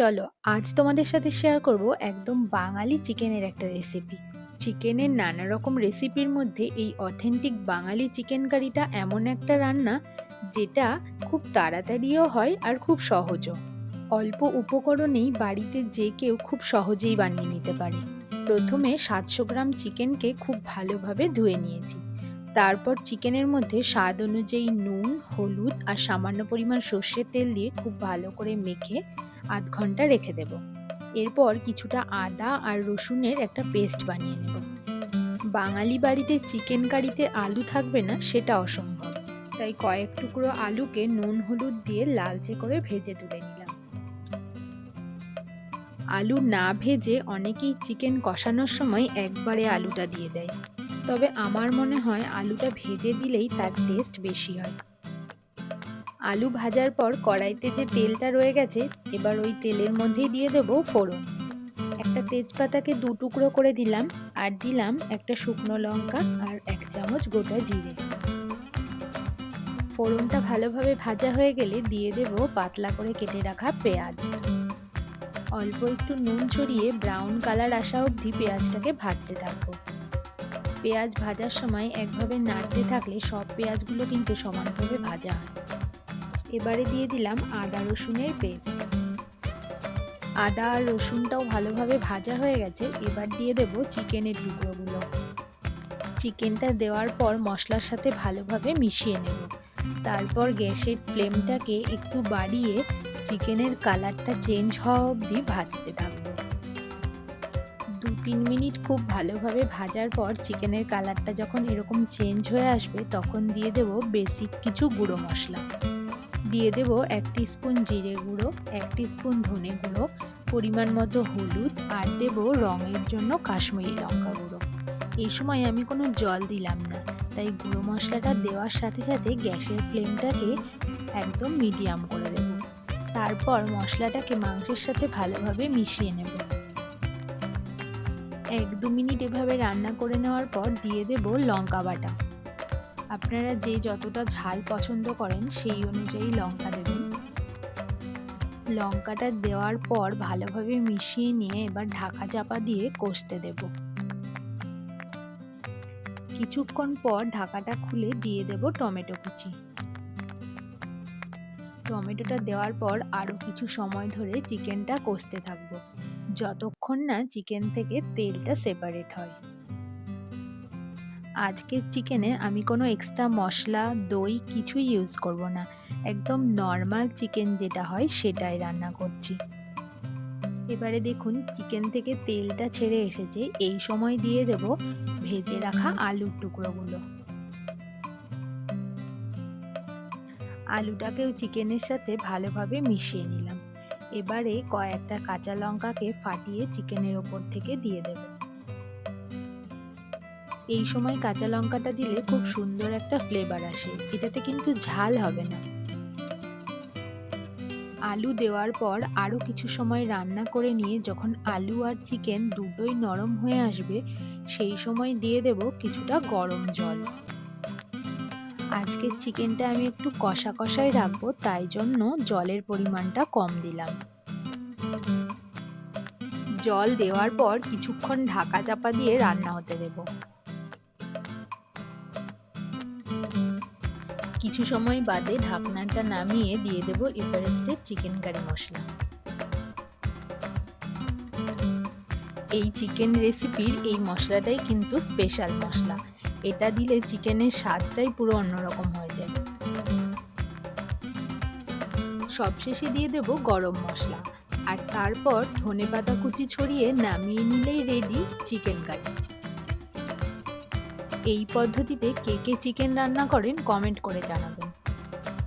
চলো, আজ তোমাদের সাথে শেয়ার করব একদম বাঙালি চিকেনের একটা রেসিপি চিকেনের নানা রকম রেসিপির মধ্যে এই অথেন্টিক বাঙালি চিকেন কারিটা এমন একটা রান্না, যেটা খুব তাড়াতাড়িও হয় আর খুব সহজও। অল্প উপকরণেই বাড়িতে যে কেউ খুব সহজেই বানিয়ে নিতে পারে। প্রথমে সাতশো গ্রাম চিকেনকে খুব ভালোভাবে ধুয়ে নিয়েছি। তারপর চিকেনের মধ্যে স্বাদ অনুযায়ী নুন, হলুদ আর সামান্য পরিমাণ সর্ষের তেল দিয়ে খুব ভালো করে মেখে আধ ঘণ্টা রেখে দেব। এরপর কিছুটা আদা আর রসুনের একটা পেস্ট বানিয়ে নেব। বাঙালি বাড়িতে চিকেন কারিতে আলু থাকবে না, সেটা অসম্ভব। তাই কয়েক টুকরো আলুকে নুন, হলুদ দিয়ে লালচে করে ভেজে তুলে নিলাম। আলু না ভেজে অনেকেই চিকেন কষানোর সময় একবারে আলুটা দিয়ে দেয়। তবে আমার মনে হয় আলুটা ভেজে দিলেই তার টেস্ট বেশি হয়। আলু ভাজার পর কড়াইতে যে তেলটা রয়ে গেছে, এবার ওই তেলের মধ্যেই দিয়ে দেবো ফোড়ন। একটা তেজপাতাকে দু টুকরো করে দিলাম, আর দিলাম একটা শুকনো লঙ্কা আর এক চামচ গোটা জিরে। ফোড়নটা ভালোভাবে ভাজা হয়ে গেলে দিয়ে দেব পাতলা করে কেটে রাখা পেঁয়াজ। অল্প একটু নুন ছড়িয়ে ব্রাউন কালার আসা অবধি পেঁয়াজটাকে ভাজতে থাকব। পেঁয়াজ ভাজার সময় একভাবে নাড়তে থাকলে সব পেঁয়াজগুলো কিন্তু সমানভাবে ভাজা হয়। এবারে দিয়ে দিলাম আদা রসুনের পেস্ট। আদা আর রসুনটাও ভালোভাবে ভাজা হয়ে গেছে, এবার দিয়ে দেব চিকেনের টুকরোগুলো। চিকেনটা দেওয়ার পর মশলার সাথে ভালোভাবে মিশিয়ে নেব। তারপর গ্যাসের ফ্লেমটাকে একটু বাড়িয়ে চিকেনের কালারটা চেঞ্জ হওয়া অবধি ভাজতে থাকব। দু তিন মিনিট খুব ভালোভাবে ভাজার পর চিকেনের কালারটা যখন এরকম চেঞ্জ হয়ে আসবে, তখন দিয়ে দেব বেসিক কিছু গুঁড়ো মশলা। দিয়ে দেব এক স্পুন জিরে গুঁড়ো, এক স্পুন ধনে গুঁড়ো, পরিমাণ মতো হলুদ, আর দেব রঙের জন্য কাশ্মীরি লঙ্কা গুঁড়ো। এই সময় আমি কোনো জল দিলাম না, তাই গুঁড়ো মশলাটা দেওয়ার সাথে সাথে গ্যাসের ফ্লেমটাকে একদম মিডিয়াম করে দেব। তারপর মশলাটাকে মাংসের সাথে ভালোভাবে মিশিয়ে নেব। এক দু মিনিট এভাবে রান্না করে নেওয়ার পর দিয়ে দেব লঙ্কা বাটা। আপনারা যে যতটা ঝাল পছন্দ করেন সেই অনুযায়ী লঙ্কা দেবেন। লঙ্কাটা দেওয়ার পর ভালোভাবে মিশিয়ে নিয়ে এবার ঢাকা চাপা দিয়ে কষতে দেব। কিছুক্ষণ পর ঢাকাটা খুলে দিয়ে দেব টমেটো কুচি। টমেটোটা দেওয়ার পর আরও কিছু সময় ধরে চিকেনটা কষতে থাকব। যতক্ষণ না চিকেন থেকে তেলটা সেপারেট হয়। আজকের চিকেনে আমি কোনো এক্সট্রা মশলা, দই কিছুই ইউজ করব না। একদম নর্মাল চিকেন যেটা হয় সেটাই রান্না করছি। এবারে দেখুন চিকেন থেকে তেলটা ছেড়ে এসেছে। এই সময় দিয়ে দেব ভেজে রাখা আলুর টুকরোগুলো। আলুটাকেও চিকেনের সাথে ভালোভাবে মিশিয়ে নিলাম। এবারে কয়েকটা কাঁচা লঙ্কাকে ফাটিয়ে চিকেনের ওপর থেকে দিয়ে দেব। এই সময় কাঁচা লঙ্কাটা দিলে খুব সুন্দর একটা ফ্লেভার আসে। এটাতে কিন্তু ঝাল হবে না। আলু দেওয়ার পর আরও কিছু সময় রান্না করে নিয়ে যখন আলু আর চিকেন দুটোই নরম হয়ে আসবে, সেই সময় দিয়ে দেব কিছুটা গরম জল। আজকের চিকেনটা আমি একটু কষা কষাই রাখব, তাই জন্য জলের পরিমাণটা কম দিলাম। জল দেওয়ার পর কিছুক্ষণ ঢাকা চাপা দিয়ে রান্না হতে দেব। কিছু সময় বাদে ঢাকনাটা নামিয়ে দিয়ে দেব এভারেস্টের চিকেন কারি মশলা। এই চিকেন রেসিপির এই মশলাটাই কিন্তু স্পেশাল মশলা। এটা দিলে চিকেনের স্বাদটাই পুরো অন্যরকম হয়ে যায়। সবশেষে দিয়ে দেব গরম মশলা। আর তারপর ধনে পাতা কুচি ছড়িয়ে নামিয়ে নিলেই রেডি চিকেন কারি এই পদ্ধতিতে কে কে চিকেন রান্না করেন কমেন্ট করে জানাবেন।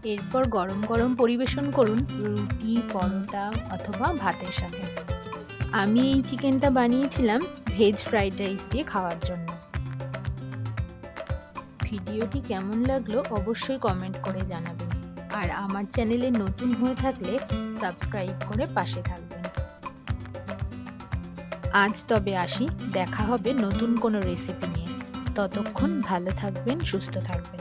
এরপর গরম গরম পরিবেশন করুন রুটি, পরোটা অথবা ভাতের সাথে। আমি এই চিকেনটা বানিয়েছিলাম ভেজ ফ্রাইড রাইস দিয়ে খাওয়ার জন্য। ভিডিওটি কেমন লাগল অবশ্যই কমেন্ট করে জানাবেন। আর আমার চ্যানেলে নতুন হয়ে থাকলে সাবস্ক্রাইব করে পাশে থাকবেন। আজ তবে আসি, দেখা হবে নতুন কোনো রেসিপি নিয়ে। ততক্ষণ ভালো থাকবেন, সুস্থ থাকবেন।